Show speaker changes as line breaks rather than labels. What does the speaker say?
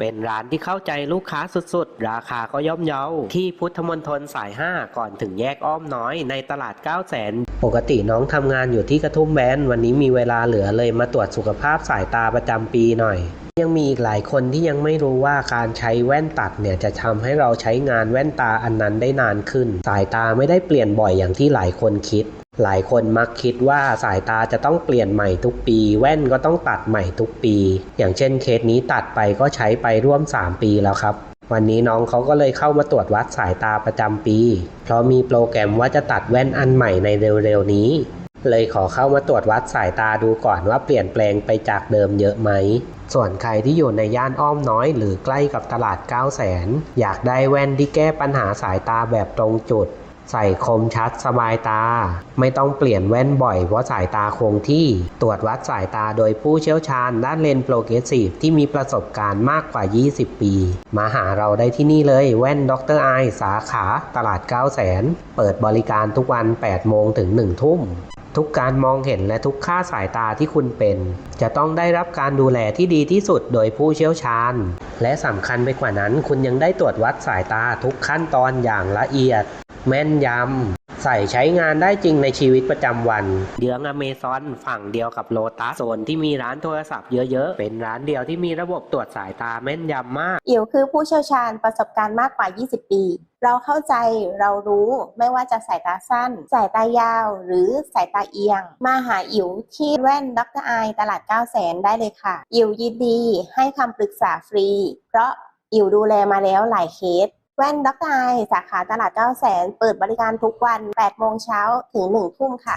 เป็นร้านที่เข้าใจลูกค้าสุดๆ ราคาก็ย่อมเยาที่พุทธมณฑลสาย 5 ก่อนถึงแยกอ้อมน้อยในตลาด 9 0 0 0 0 0ปกติน้องทำงานอยู่ที่กระทุ่มแบนวันนี้มีเวลาเหลือเลยมาตรวจสุขภาพสายตาประจำปีหน่อยยังมีอีกหลายคนที่ยังไม่รู้ว่าการใช้แว่นตัดเนี่ยจะทำให้เราใช้งานแว่นตาอันนั้นได้นานขึ้น สายตาไม่ได้เปลี่ยนบ่อยอย่างที่หลายคนคิด หลายคนมักคิดว่าสายตาจะต้องเปลี่ยนใหม่ทุกปี แว่นก็ต้องตัดใหม่ทุกปี อย่างเช่นเคสนี้ตัดไปก็ใช้ไปร่วม 3 ปีแล้วครับ วันนี้น้องเขาก็เลยเข้ามาตรวจวัดสายตาประจำปี เพราะมีโปรแกรมว่าจะตัดแว่นอันใหม่ในเร็วๆนี้ เลยขอเข้ามาตรวจวัดสายตาดูก่อนว่าเปลี่ยนแปลงไปจากเดิมเยอะไหมส่วนใครที่อยู่ในย่านอ้อมน้อยหรือใกล้กับตลาด 9 0 0 0 0 0อยากได้แว่นที่แก้ปัญหาสายตาแบบตรงจุด ใส่คมชัดสบายตา ไม่ต้องเปลี่ยนแว่นบ่อยเพราะสายตาคงที่ ตรวจวัดสายตาโดยผู้เชี่ยวชาญด้านเลนส์โปรเกรสซีฟที่มีประสบการณ์มากกว่า 20 ปี มาหาเราได้ที่นี่เลยแว่นดรไอสาขาตลาด 9 0 0 0 0 0 เปิดบริการทุกวัน 8 โมงถึง 1 ทุ่มทุกการมองเห็นและทุกค่าสายตาที่คุณเป็น จะต้องได้รับการดูแลที่ดีที่สุดโดยผู้เชี่ยวชาญ และสำคัญไปกว่านั้นคุณยังได้ตรวจวัดสายตาทุกขั้นตอนอย่างละเอียด แม่นยำ ใส่ใช้งานได้จริงในชีวิตประจำวันเดืองอเมซอนฝั่งเดียวกับโลตัสโซนที่มีร้านโทรศัพท์เยอะๆ เป็นร้านเดียวที่มีระบบตรวจสายตาแม่นยำมาก
อิ๋วคือผู้เชี่ยวชาญประสบการณ์มากกว่า 20 ปี เราเข้าใจเรารู้ไม่ว่าจะสายตาสั้น สายตายาว หรือสายตาเอียง มาหาอิ๋วที่แว่นดรไอตลาด 9 0 0 0 0ได้เลยค่ะ อิ๋วยินดีให้คำปรึกษาฟรี เพราะอิ๋วดูแลมาแล้วหลายเคส แว่นดรไอสาขาตลาดเก้าแสนเปิดบริการทุกวัน8โมงเช้าถึง1ทุ่มค่ะ